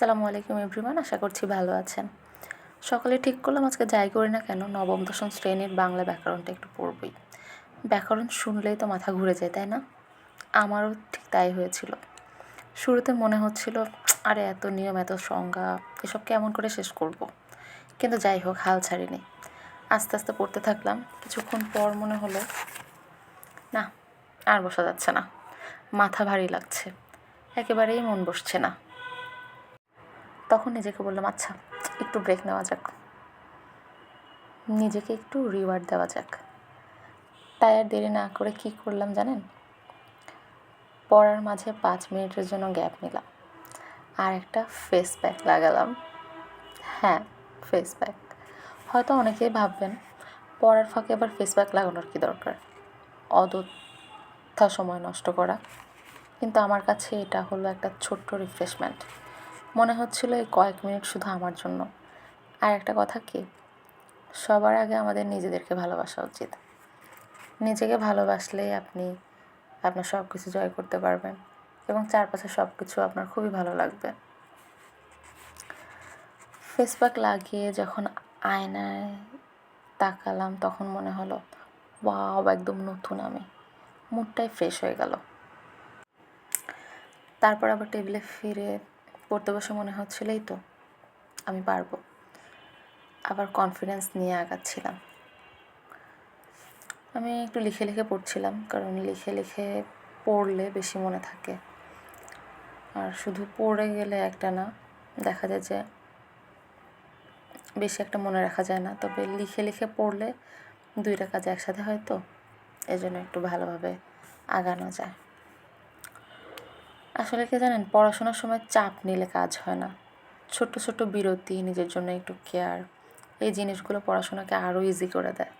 আসসালামু আলাইকুম এভরিওয়ান, আশা করছি ভালো আছেন। সকালে ঠিক করলাম, আজকে যাই করি না কেন, নবম, দশম শ্রেণির বাংলা ব্যাকরণটা একটু পড়বই। ব্যাকরণ শুনলেই তো মাথা ঘুরে যায়, তাই না? আমারও ঠিক তাই হয়েছিল। শুরুতে মনে হচ্ছিল, আরে এত নিয়ম, এত সংজ্ঞা, এসব কেমন করে শেষ করব। কিন্তু যাই হোক, হাল ছাড়িনি। আস্তে আস্তে পড়তে থাকলাম, কিছুক্ষণ পর মনে হলো, না, আর বসা যাচ্ছে না। মাথা ভারী লাগছে। একেবারেই মন বসছে না। তখন নিজেকে বললাম আচ্ছা একটু ব্রেক নেওয়া যাক। নিজেকে একটু রিওয়ার্ড দেওয়া যাক। তাই আর দেরি না করে কী করলাম জানেন? পড়ার মাঝে পাঁচ মিনিটের জন্য গ্যাপ নিলাম। আর একটা ফেস প্যাক লাগালাম। হ্যাঁ ফেস প্যাক হয়তো অনেকেই ভাববেন, পড়ার ফাঁকে আবার ফেস প্যাক লাগানোর কী দরকার? অযথা সময় নষ্ট করা। কিন্তু আমার কাছে এটা হলো একটা ছোট্ট রিফ্রেশমেন্ট মনে হচ্ছিল এই কয়েক মিনিট শুধু আমার জন্য। আর একটা কথা কি? সবার আগে আমাদের নিজেদেরকে ভালোবাসা উচিত। নিজেকে ভালোবাসলেই আপনি, আপনার সব কিছু জয় করতে পারবেন এবং চারপাশে সব কিছু আপনার খুবই ভালো লাগবে। ফেসপ্যাক লাগিয়ে যখন আয়নায় তাকালাম, তখন মনে হলো, ওয়াও, একদম নতুন আমি। মুডটাই ফ্রেশ হয়ে গেল। তারপর আবার টেবিলে ফিরে পড়তে বসে মনে হচ্ছিল তো, আমি পারব। আবার কনফিডেন্স নিয়ে আগাচ্ছিলাম। আমি একটু লিখে লিখে পড়ছিলাম, কারণ লিখে লিখে পড়লে বেশি মনে থাকে। আর শুধু পড়ে গেলে একটা না, দেখা যায় যে বেশি একটা মনে রাখা যায় না। তবে লিখে লিখে পড়লে দুইটা কাজ একসাথে হয় তো, এজন্য একটু ভালোভাবে আগানো যায়। আসলে কি জানেন, পড়াশোনার সময় চাপ নিলে কাজ হয় না। ছোট্ট ছোট্ট বিরতি, নিজের জন্য একটু কেয়ার, এই জিনিসগুলো পড়াশোনাকে আরও ইজি করে দেয়।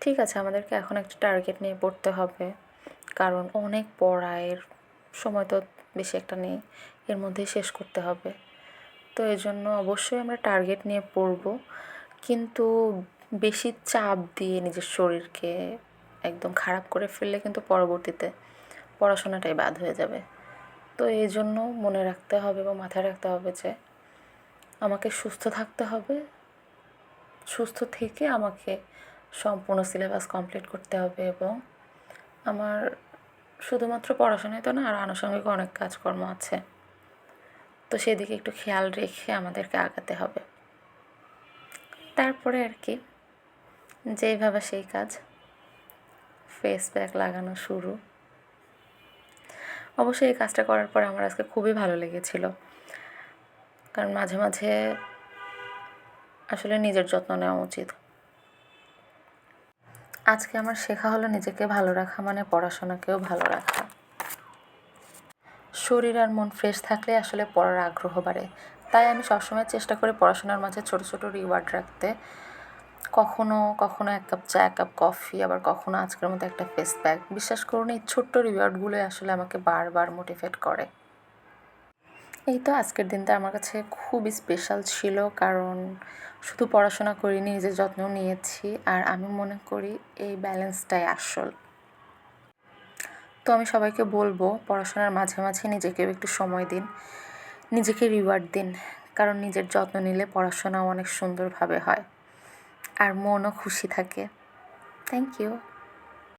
ঠিক আছে, আমাদেরকে এখন একটা টার্গেট নিয়ে পড়তে হবে। কারণ অনেক পড়ায়ের সময় তো বেশি একটা নেই, এর মধ্যেই শেষ করতে হবে। তো এই জন্য অবশ্যই আমরা টার্গেট নিয়ে পড়ব। কিন্তু বেশি চাপ দিয়ে নিজের শরীরকে একদম খারাপ করে ফেললে কিন্তু পরবর্তীতে পড়াশোনাটাই বাদ হয়ে যাবে। তো এই জন্য মনে রাখতে হবে এবং মাথায় রাখতে হবে যে আমাকে সুস্থ থাকতে হবে, সুস্থ থেকে আমাকে সম্পূর্ণ সিলেবাস কমপ্লিট করতে হবে এবং আমার শুধুমাত্র পড়াশোনায় তো না, আর আনুষঙ্গিক অনেক কাজকর্ম আছে। তো সেদিকে একটু খেয়াল রেখে আমাদেরকে আগাতে হবে। তারপরে আর কি, যেইভাবে সেই কাজ ফেস প্যাক লাগানো শুরু। অবশ্যই এই কাজটা করার পরে আমার আজকে খুবই ভালো লেগেছিল। কারণ মাঝে মাঝে আসলে নিজের যত্ন নেওয়া উচিত। আজকে আমার শেখা হলো নিজেকে ভালো রাখা মানে পড়াশোনাকেও ভালো রাখা। শরীর আর মন ফ্রেশ থাকলে আসলে পড়ার আগ্রহ বাড়ে। তাই আমি সবসময় চেষ্টা করি পড়াশোনার মাঝে ছোটো ছোটো রিওয়ার্ড রাখতে। কখনো কখনো এক কাপ চা, এক কাপ কফি আবার কখনো আজকের মতো একটা ফেস প্যাক বিশ্বাস করুন, এই ছোট্ট রিওয়ার্ডগুলোই আসলে আমাকে বারবার মোটিভেট করে। এই তো আজকের দিনটা আমার কাছে খুবই স্পেশাল ছিল, কারণ শুধু পড়াশোনা করিনি, নিজের যত্ন নিয়েছি, আর আমি মনে করি এই ব্যালেন্সটাই আসল। তো আমি সবাইকে বলব, পড়াশোনার মাঝে মাঝে নিজেকেও একটু সময় দিন, নিজেকে রিওয়ার্ড দিন, কারণ নিজের যত্ন নিলে পড়াশোনাও অনেক সুন্দরভাবে হয়। আর মনও খুশি থাকে। Thank you